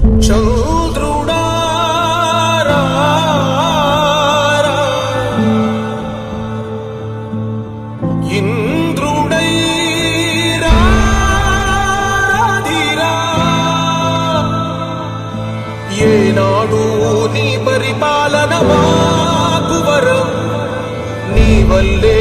చంద్రుడా ఇంద్రుడై ఏనాడు నీ పరిపాలన మాకు నీ వల్లే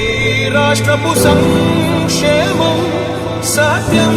ఈ రాష్ట్రపు సంక్షేమం సత్యం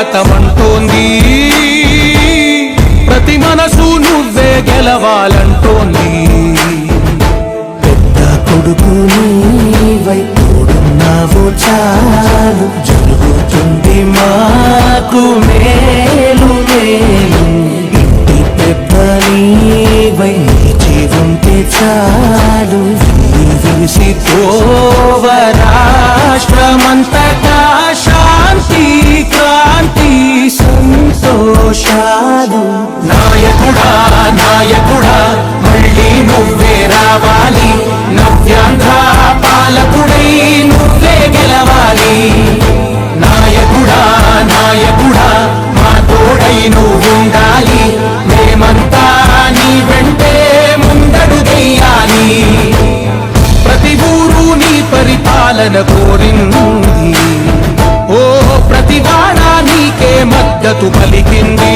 స్వాగతమంటోంది ప్రతి మనసు నువ్వే గెలవాలంటోంది. పెద్ద కొడుకు నీవై తోడున్నావు చాలు. జరుగుతుంది మాకు మేలు మేలు. ఇంటి పెద్ద నీవై నిలిచి ఉంటే చాలు. విసి పోవ రాష్ట్రమంతటా debochado. మద్దతు పలికింది.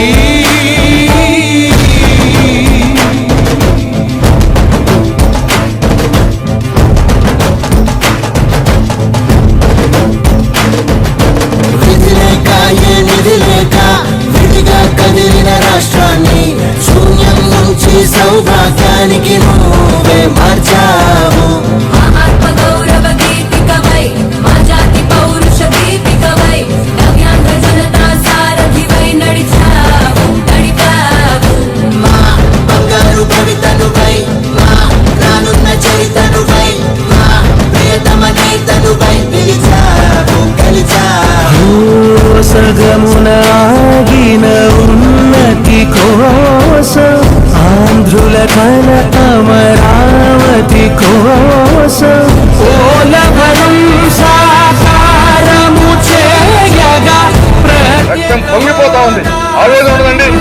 రాష్ట్రాన్ని శూన్యం నుంచి సౌభాగ్యానికి నువ్వే మార్చి ఉండదండి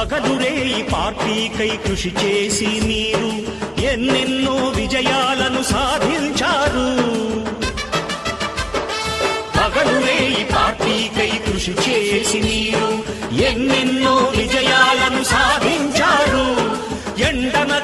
పగలురే ఈ పార్టీకై కృషి చేసి మీరు ఎన్నెన్నో విజయాలను సాధించారు. పగలురే ఈ పార్టీకై కృషి చేసి మీరు ఎన్నెన్నో విజయాలను సాధించారు. ఎండన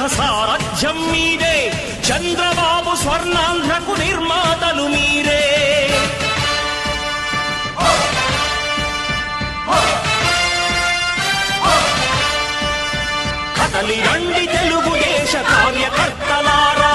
జగ సారథ్యం మీదే చంద్రబాబు స్వర్ణాంధ్రకు నిర్మాతలు మీరే. కదలి రండి తెలుగుదేశ కార్యకర్తలారా.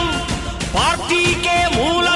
पार्टी के मूल